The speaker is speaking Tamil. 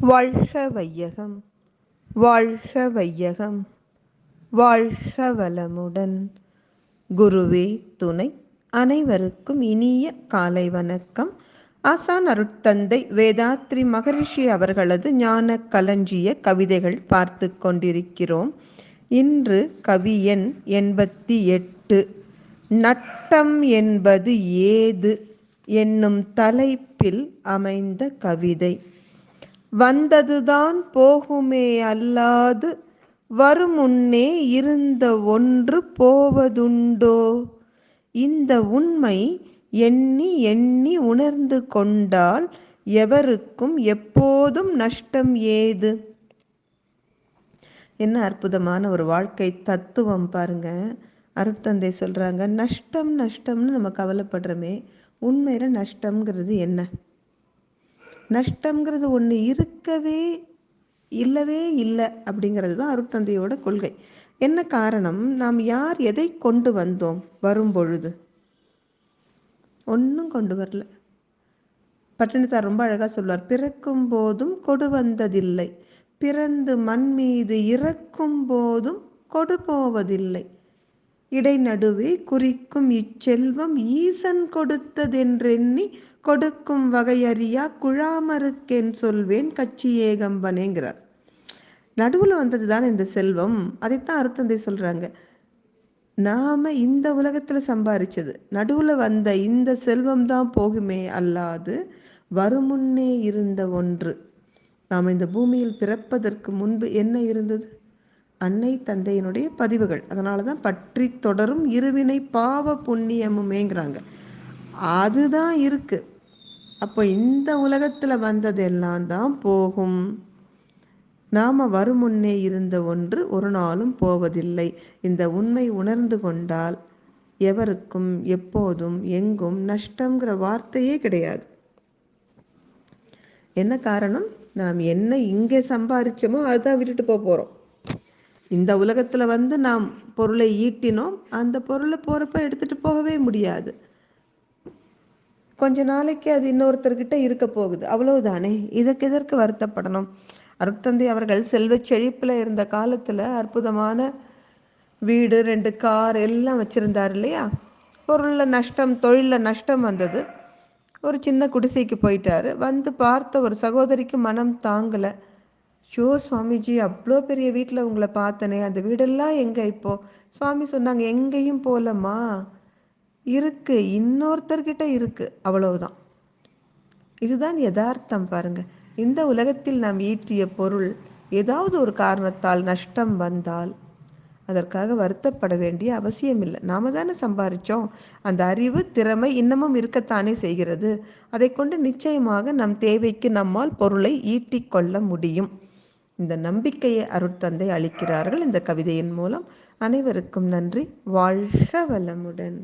வாழ்க வையகம் வாழ்க வையகம் வாழ்க வளமுடன். குருவே துணை அனைவருக்கும் இனிய காலை வணக்கம். ஆசான் அருட்தந்தை வேதாத்ரி மகரிஷி அவர்களது ஞான களஞ்சிய கவிதைகள் பார்த்து கொண்டிருக்கிறோம். இன்று கவி எண் எண்பத்தி எட்டு. நட்டம் என்பது ஏது? என்னும் தலைப்பில் அமைந்த கவிதை. வந்ததுதான் போகுமே அல்லாது வருமுன்னே இருந்த ஒன்று போவதுண்டோ? இந்த உண்மை எண்ணி எண்ணி உணர்ந்து கொண்டால் எவருக்கும் எப்போதும் நஷ்டம் ஏது? என்ன அற்புதமான ஒரு வாழ்க்கை தத்துவம் பாருங்க. அருட்தந்தை சொல்றாங்க நஷ்டம் நஷ்டம்னு நம்ம கவலைப்படுறோமே உண்மையில நஷ்டம்ங்கிறது என்ன? நஷ்டங்கிறது ஒன்று இருக்கவே இல்லவே இல்லை அப்படிங்கிறது தான் அருட்தந்தையோட கொள்கை. என்ன காரணம்? நாம் யார் எதை கொண்டு வந்தோம் வரும் பொழுது ஒன்றும் கொண்டு வரல. பட்டினத்தார் ரொம்ப அழகாக சொல்வார் பிறக்கும் போதும் கொடு வந்ததில்லை. பிறந்து மண் மீது இறக்கும் போதும் கொடு போவதில்லை. இடைநடுவே குறிக்கும் இச்செல்வம் ஈசன் கொடுத்ததென்றெண்ணி கொடுக்கும் வகையறியா குழாமருக்கேன் சொல்வேன் கட்சி ஏகம்பனேங்கிறார். நடுவில் வந்தது தான் இந்த செல்வம்? அதைத்தான் அருத்தந்தை சொல்கிறாங்க நாம இந்த உலகத்தில் சம்பாரிச்சது. நடுவில் வந்த இந்த செல்வம் தான் போகுமே அல்லாது வருமுன்னே இருந்த ஒன்று. நாம் இந்த பூமியில் பிறப்பதற்கு முன்பு என்ன இருந்தது? அன்னை தந்தையினுடைய பதிவுகள். அதனால தான் பற்றி தொடரும் இருவினை பாவ புண்ணியமுமேங்கிறாங்க. அதுதான் இருக்கு. அப்போ இந்த உலகத்தில் வந்ததெல்லாம் தான் போகும். நாம வருமுன்னே இருந்த ஒன்று ஒரு நாளும் போவதில்லை. இந்த உண்மை உணர்ந்து கொண்டால் எவருக்கும் எப்போதும் எங்கும் நஷ்டங்கிற வார்த்தையே கிடையாது. என்ன காரணம்? நாம் என்ன இங்கே சம்பாரிச்சோமோ அதுதான் விட்டுட்டு போக போகிறோம் இந்த உலகத்தில் வந்து நாம் பொருளை ஈட்டினோம் அந்த பொருளை போகிறப்ப எடுத்துகிட்டு போகவே முடியாது. கொஞ்ச நாளைக்கு அது இன்னொருத்தர்கிட்ட இருக்க போகுது. அவ்வளவுதானே? இதற்கு எதற்கு வருத்தப்படணும்? அருட்தந்தை அவர்கள் செல்வ செழிப்பில் இருந்த காலத்தில் அற்புதமான வீடு ரெண்டு கார் எல்லாம் வச்சுருந்தார் இல்லையா? பொருளில் நஷ்டம் தொழிலில் நஷ்டம் வந்தது. ஒரு சின்ன குடிசைக்கு போயிட்டாரு. வந்து பார்த்த ஒரு சகோதரிக்கு மனம் தாங்கலை. ஷோ சுவாமிஜி அவ்வளோ பெரிய வீட்டில் உங்களை பார்த்தனே அந்த வீடெல்லாம் எங்கே இப்போ? சுவாமி சொன்னாங்க எங்கேயும் போகலம்மா இருக்கு இன்னொருத்தர்கிட்ட இருக்கு அவ்வளவுதான். இதுதான் யதார்த்தம் பாருங்க. இந்த உலகத்தில் நாம் ஈட்டிய பொருள் ஏதாவது ஒரு காரணத்தால் நஷ்டம் வந்தால் அதற்காக வருத்தப்பட வேண்டிய அவசியம் இல்லை நாம தானே சம்பாரிச்சோம். அந்த அறிவு திறமை இன்னமும் இருக்கத்தானே செய்கிறது. அதை கொண்டு நிச்சயமாக நம் தேவைக்கு நம்மால் பொருளை ஈட்டிக்கொள்ள முடியும். இந்த நம்பிக்கையை அருட்தந்தை அளிக்கிறார்கள். இந்த கவிதையின் மூலம் அனைவருக்கும் நன்றி. வாழ்க வளமுடன்.